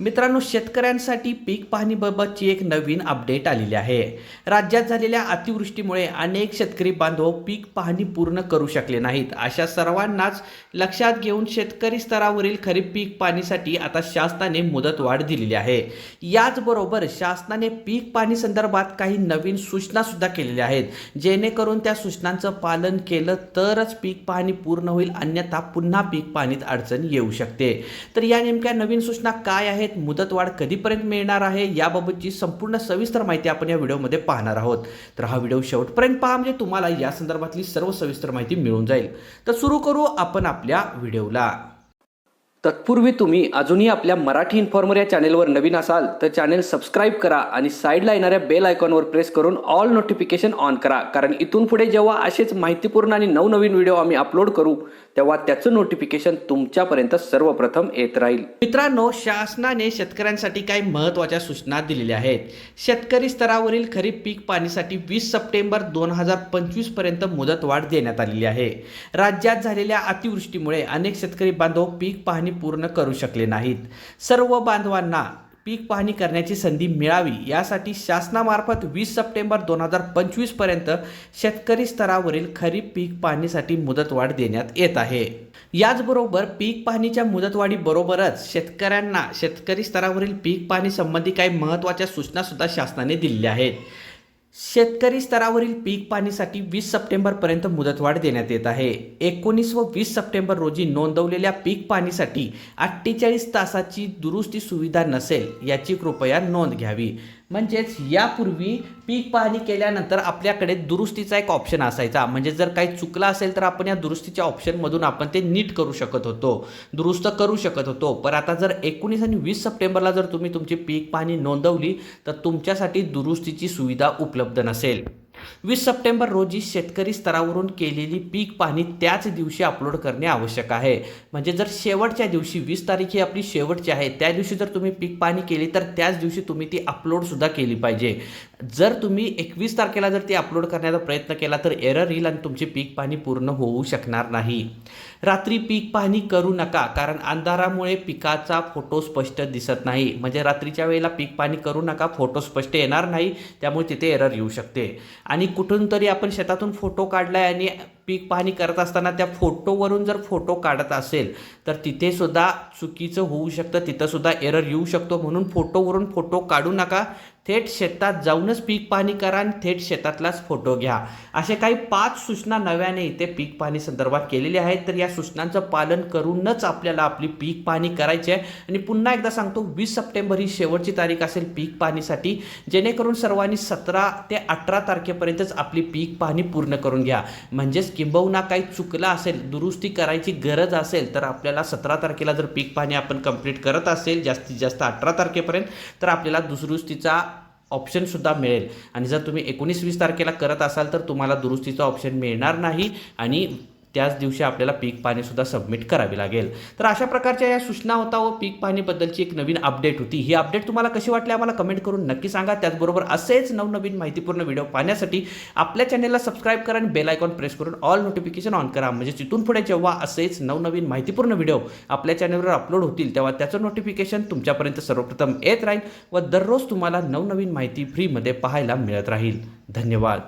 मित्रांनो शेतकऱ्यांसाठी पीक पाहणीबाबतची एक नवीन अपडेट आलेली आहे. राज्यात झालेल्या अतिवृष्टीमुळे अनेक शेतकरी बांधव पीक पाहणी पूर्ण करू शकले नाहीत. अशा सर्वांनाच लक्षात घेऊन शेतकरी स्तरावरील खरीप पीक पाहणीसाठी आता शासनाने मुदतवाढ दिलेली आहे. याचबरोबर शासनाने पीक पाहणी संदर्भात काही नवीन सूचना सुद्धा केलेल्या आहेत. जेणेकरून त्या सूचनांचं पालन केलं तरच पीक पाहणी पूर्ण होईल. अन्यथा पुन्हा पीक पाहणीत अडचण येऊ शकते. तर या नेमक्या नवीन सूचना काय आहेत? मुदतवाढ कधीपर्यंत मिळणार आहे याबाबतची संपूर्ण सविस्तर माहिती आपण या व्हिडिओमध्ये पाहणार आहोत. तर हा व्हिडिओ शेवटपर्यंत पहा म्हणजे तुम्हाला या संदर्भातली सर्व सविस्तर माहिती मिळून जाईल. तर सुरू करू आपण आपल्या व्हिडिओला. तत्पूर्वी तुम्ही अजूनही आपल्या मराठी इन्फॉर्मर या चॅनेलवर नवीन असाल तर चॅनेल सबस्क्राईब करा आणि साईडला येणाऱ्या बेल आयकॉनवर प्रेस करून ऑल नोटिफिकेशन ऑन करा. कारण इथून पुढे जेव्हा असेच माहितीपूर्ण आणि नवनवीन व्हिडिओ आम्ही अपलोड करू तेव्हा त्याचं नोटिफिकेशन तुमच्यापर्यंत सर्वप्रथम येत राहील. मित्रांनो शासनाने शेतकऱ्यांसाठी काही महत्त्वाच्या सूचना दिलेल्या आहेत. शेतकरी स्तरावरील खरीप पीक पाणीसाठी वीस सप्टेंबर दोन हजार पंचवीसपर्यंत मुदतवाढ देण्यात आलेली आहे. राज्यात झालेल्या अतिवृष्टीमुळे अनेक शेतकरी बांधव पीक पाहणी पूर्ण करू शकले नाहीत. सर्व बांधवांना पीक पाहणी करण्याची संधी मिळावी यासाठी शासनामार्फत वीस सप्टेंबर दोन हजार पंचवीसपर्यंत शेतकरी स्तरावरील खरीप पीक पाहणीसाठी मुदतवाढ देण्यात येत आहे. याचबरोबर पीक पाहणीच्या मुदतवाढीबरोबरच शेतकऱ्यांना शेतकरी स्तरावरील पीक पाहणी संबंधी काही महत्त्वाच्या सूचना सुद्धा शासनाने दिलेल्या आहेत. शेतकरी स्तरावरील पीक पाणीसाठी वीस सप्टेंबरपर्यंत मुदतवाढ देण्यात येत आहे. एकोणीस व वीस सप्टेंबर रोजी नोंदवलेल्या पीक पाणीसाठी अठ्ठेचाळीस तासाची दुरुस्ती सुविधा नसेल याची कृपया नोंद घ्यावी. म्हणजेच यापूर्वी पीक पाहणी केल्यानंतर आपल्याकडे दुरुस्तीचा एक ऑप्शन असायचा. म्हणजे जर काही चुकला असेल तर आपण या दुरुस्तीच्या ऑप्शनमधून आपण ते नीट करू शकत होतो. दुरुस्त करू शकत होतो. पण आता जर एकोणीस आणि वीस सप्टेंबरला जर तुम्ही तुमची पीक पाहणी नोंदवली तर तुमच्यासाठी दुरुस्तीची सुविधा उपलब्ध नसेल. वीस सप्टेंबर रोजी शेतकरी स्तरावरून केलेली पीक पाहणी त्याच दिवशी अपलोड करणे आवश्यक आहे. म्हणजे जर शेवटच्या दिवशी वीस तारीख ही आपली शेवटची आहे त्या दिवशी जर तुम्ही पीक पाहणी केली तर त्याच दिवशी तुम्ही ती अपलोडसुद्धा केली पाहिजे. जर तुम्ही एकवीस तारखेला जर ती अपलोड करण्याचा प्रयत्न केला तर एरर येईल आणि तुमची पीक पाहणी पूर्ण होऊ शकणार नाही. रात्री पीक पाहणी करू नका कारण अंधारामुळे पिकाचा फोटो स्पष्ट दिसत नाही. म्हणजे रात्रीच्या वेळेला पीक पाहणी करू नका फोटो स्पष्ट येणार नाही त्यामुळे तिथे एरर येऊ शकते. आणि कुठून तरी आपण शेतातून फोटो काढलाय आणि पीक पाहणी करत असताना त्या फोटोवरून जर फोटो काढत असेल तर तिथे सुद्धा चुकीचं होऊ शकतं तिथं सुद्धा एरर येऊ शकतो. म्हणून फोटोवरून फोटो काढू नका. थेट शेतात जाऊनच पीक पाहणी करा आणि थेट शेतातलाच फोटो घ्या. असे काही पाच सूचना नव्याने इथे पीक पाहणी संदर्भात केलेल्या आहेत. तर या सूचनांचं पालन करूनच आपल्याला आपली पीक पाहणी करायची आहे. आणि पुन्हा एकदा सांगतो वीस सप्टेंबर ही शेवटची तारीख असेल पीक पाहणीसाठी. जेणेकरून सर्वांनी सतरा ते अठरा तारखेपर्यंतच आपली पीक पाहणी पूर्ण करून घ्या. म्हणजेच किंबहुना काही चुकलं असेल दुरुस्ती करायची गरज असेल तर आपल्याला सतरा तारखेला जर पीक पाणी आपण कंप्लीट करत असेल जास्तीत जास्त अठरा तारखेपर्यंत तर आपल्याला दुरुस्तीचा ऑप्शनसुद्धा मिळेल. आणि जर तुम्ही एकोणीस वीस तारखेला करत असाल तर तुम्हाला दुरुस्तीचा ऑप्शन मिळणार नाही. आणि त्याच दिवशी आपल्याला पीक पाणीसुद्धा सबमिट करावी लागेल. तर अशा प्रकारच्या या सूचना होता व पीक पाणीबद्दलची एक नवीन अपडेट होती. ही अपडेट तुम्हाला कशी वाटली आम्हाला कमेंट करून नक्की सांगा. त्याचबरोबर असेच नवनवीन माहितीपूर्ण व्हिडिओ पाहण्यासाठी आपल्या चॅनेलला सबस्क्राईब करा आणि बेल आयकॉन प्रेस करून ऑल नोटिफिकेशन ऑन करा. म्हणजे तिथून पुढे जेव्हा असेच नवनवीन माहितीपूर्ण व्हिडिओ आपल्या चॅनलवर अपलोड होतील तेव्हा त्याचं नोटिफिकेशन तुमच्यापर्यंत सर्वप्रथम येत राहील व दररोज तुम्हाला नवनवीन माहिती फ्रीमध्ये पाहायला मिळत राहील. धन्यवाद.